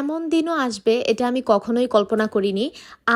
এমন দিনও আসবে, এটা আমি কখনোই কল্পনা করিনি।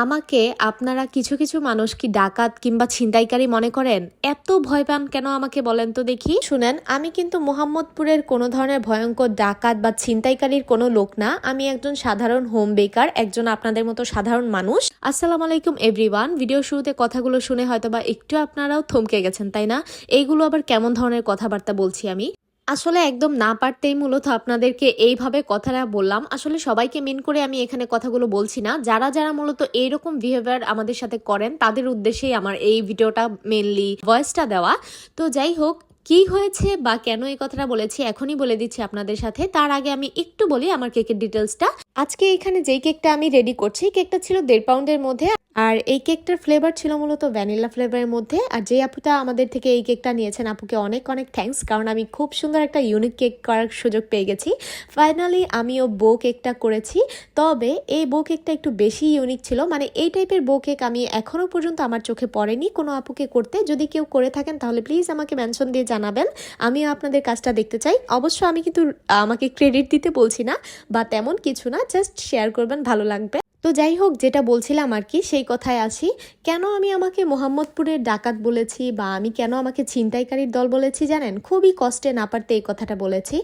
আমাকে আপনারা কিছু কিছু মানুষ কি ডাকাত কিংবা ছিনতাইকারী মনে করেন? এত ভয় পান কেন আমাকে বলেন তো দেখি। শুনেন, আমি কিন্তু মোহাম্মদপুরের কোনো ধরনের ভয়ঙ্কর ডাকাত বা ছিনতাইকারীর কোনো লোক না। আমি একজন সাধারণ হোম বেকার, একজন আপনাদের মতো সাধারণ মানুষ। আসসালামু আলাইকুম এভরিওয়ান। ভিডিও শুরুতে কথাগুলো শুনে হয়তো বা একটু আপনারাও থমকে গেছেন, তাই না? এইগুলো আবার কেমন ধরনের কথাবার্তা বলছি আমি? আসলে একদম না পারতেই মূলত আপনাদেরকে এইভাবে কথাটা বললাম। আসলে সবাইকে মেন করে আমি এখানে কথাগুলো বলছি না। যারা যারা মূলত এইরকম বিহেভিয়ার আমাদের সাথে করেন, তাদের উদ্দেশ্যেই আমার এই ভিডিওটা মেনলি ভয়েসটা দেওয়া। তো যাই হোক, কি হয়েছে বা কেন এই কথাটা বলেছি এখনই বলে দিচ্ছি আপনাদের সাথে। তার আগে আমি একটু বলি আমার কেকের ডিটেলসটা আজকে এখানে যেই কেকটা আমি রেডি করছি কেকটা ছিল দেড় পাউন্ডের মধ্যে। আর এই কেকটার ফ্লেভার ছিল মূলত ভ্যানিলা ফ্লেভারের মধ্যে। আর যে আপুটা আমাদের থেকে এই কেকটা নিয়েছেন, আপুকে অনেক অনেক থ্যাঙ্কস কারণ আমি খুব সুন্দর একটা ইউনিক কেক করার সুযোগ পেয়ে গেছি। ফাইনালি আমিও বো কেকটা করেছি। তবে এই বো কেকটা একটু বেশি ইউনিক ছিল। মানে এই টাইপের বো কেক আমি এখনও পর্যন্ত আমার চোখে পড়েনি কোনো আপুকে করতে। যদি কেউ করে থাকেন, তাহলে প্লিজ আমাকে মেনশন দিয়ে জানাবেন। আমিও আপনাদের কাজটা দেখতে চাই। অবশ্য আমি কিন্তু, আমাকে ক্রেডিট দিতে বলছি না, বা তেমন কিছু না জাস্ট শেয়ার করবেন, ভালো লাগবে। তো যাই হোক, যেটা বলছিলাম আর কি, সেই কথায় আসি কেন আমি আমাকে মোহাম্মদপুরের ডাকাত বলেছি বা আমি কেন আমাকে ছিনতাইকারীর দল বলেছি জানেন? খুবই কষ্টে না পারতে এই কথাটা বলেছি।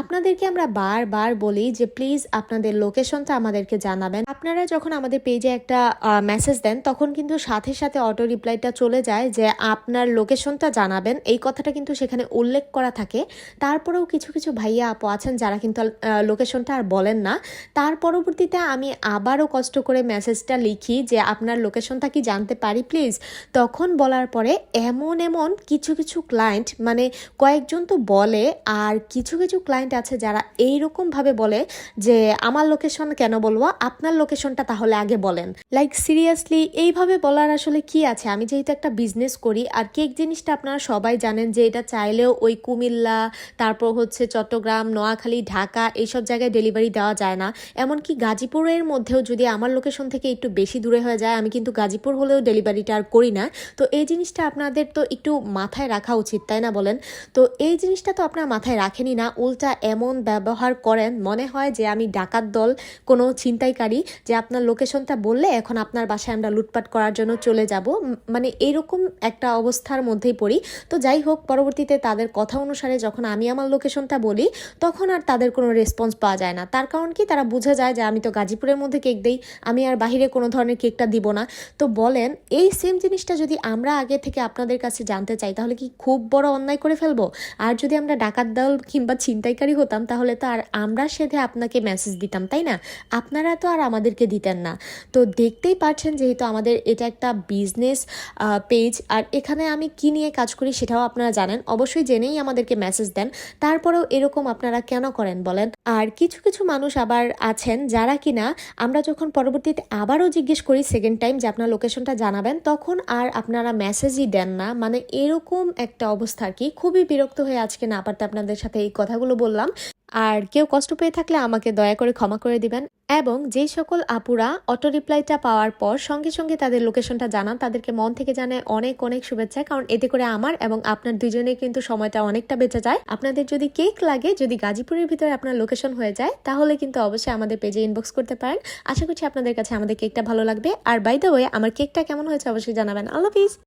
আপনাদেরকে আমরা বারবার বলি যে, প্লিজ আপনাদের লোকেশনটা আমাদেরকে জানাবেন। আপনারা যখন আমাদের পেজে একটা মেসেজ দেন, তখন কিন্তু সাথে সাথে অটো রিপ্লাইটা চলে যায় যে, আপনার লোকেশনটা জানাবেন। এই কথাটা কিন্তু সেখানে উল্লেখ করা থাকে। তারপরেও কিছু কিছু ভাইয়া আপু আছেন যারা কিন্তু লোকেশনটা আর বলেন না। তার পরবর্তীতে আমি আবারও কষ্ট করে মেসেজটা লিখি যে, আপনার লোকেশনটা কি জানতে পারি প্লিজ তখন বলার পরে এমন এমন কিছু কিছু ক্লায়েন্ট মানে কয়েকজন তো বলে, আর কিছু কিছু ক্লায়েন্ট আছে যারা এইরকমভাবে বলে যে, আমার লোকেশন কেন বলব? আপনার লোকেশনটা তাহলে আগে বলেন। লাইক সিরিয়াসলি এইভাবে বলার আসলে কি আছে? আমি যেহেতু একটা বিজনেস করি, আর কেক জিনিসটা আপনারা সবাই জানেন যে, এটা চাইলেও ওই কুমিল্লা, তারপর হচ্ছে চট্টগ্রাম, নোয়াখালী, ঢাকা, এইসব জায়গায় ডেলিভারি দেওয়া যায় না। এমনকি গাজীপুরের মধ্যেও যদি আমার লোকেশন থেকে একটু বেশি দূরে হয়ে যায়। আমি কিন্তু গাজীপুর হলেও ডেলিভারিটা আর করি না। তো এই জিনিসটা আপনাদের তো একটু মাথায় রাখা উচিত, তাই না বলেন? তো এই জিনিসটা তো আপনার মাথায় রাখেনি না। উল্টা এমন ব্যবহার করেন, মনে হয় যে আমি ডাকাত দল, কোনো ছিনতাইকারী, যে আপনার লোকেশনটা বললে এখন আপনার বাসায় আমরা লুটপাট করার জন্য চলে যাব। মানে এরকম একটা অবস্থার মধ্যেই পড়ি। তো যাই হোক, পরবর্তীতে তাদের কথা অনুসারে যখন আমি আমার লোকেশনটা বলি, তখন আর তাদের কোনো রেসপন্স পাওয়া যায় না। তার কারণ কি? তারা বুঝে যায় যে আমি তো গাজীপুরের মধ্যে কেক দেই। আমি আর বাহিরে কোনো ধরনের কেকটা দিব না। তো বলেন, এই সেম জিনিসটা যদি আমরা আগে থেকে আপনাদের কাছে জানতে চাই, তাহলে কি খুব বড় অন্যায় করে ফেলব? আর যদি আমরা ডাকাত দল কিংবা ছিনতাইকারী হতাম, তাহলে তো আর আমরা সেধে আপনাকে মেসেজ দিতাম, তাই না? আপনারা তো আর আমাদেরকে দিতেন না। তো দেখতেই পাচ্ছেন যেহেতু আমাদের এটা একটা বিজনেস পেজ আর এখানে আমি কি নিয়ে কাজ করি সেটাও আপনারা জানেন। অবশ্যই জেনেই আমাদেরকে মেসেজ দেন। তারপরেও এরকম আপনারা কেন করেন বলেন? আর কিছু কিছু মানুষ আবার আছেন যারা কিনা আমরা যখন পরবর্তীতে আবারও জিজ্ঞেস করি সেকেন্ড টাইম যে আপনার লোকেশনটা জানাবেন, তখন আর আপনারা মেসেজই দেন না। মানে এরকম একটা অবস্থা আর কি। খুবই বিরক্ত হয়ে আজকে না পারতে আপনাদের সাথে এই কথাগুলো বললাম। আর কেউ কষ্ট পেয়ে থাকলে আমাকে দয়া করে ক্ষমা করে দিবেন। এবং যেই সকল আপুরা অটো রিপ্লাইটা পাওয়ার পর সঙ্গে সঙ্গে তাদের লোকেশনটা জানান, তাদেরকে মন থেকে জানে অনেক অনেক শুভেচ্ছা। কারণ এতে করে আমার এবং আপনার দুজনের কিন্তু সময়টা অনেকটা বেঁচে যায়। আপনাদের যদি কেক লাগে, যদি গাজীপুরের ভিতরে আপনার লোকেশন হয়ে যায়, তাহলে কিন্তু অবশ্যই আমাদের পেজে ইনবক্স করতে পারেন। আশা করছি আপনাদের কাছে আমাদের কেকটা ভালো লাগবে। আর বাই দ্য ওয়ে আমার কেকটা কেমন হয়েছে অবশ্যই জানাবেন। আল্লাহ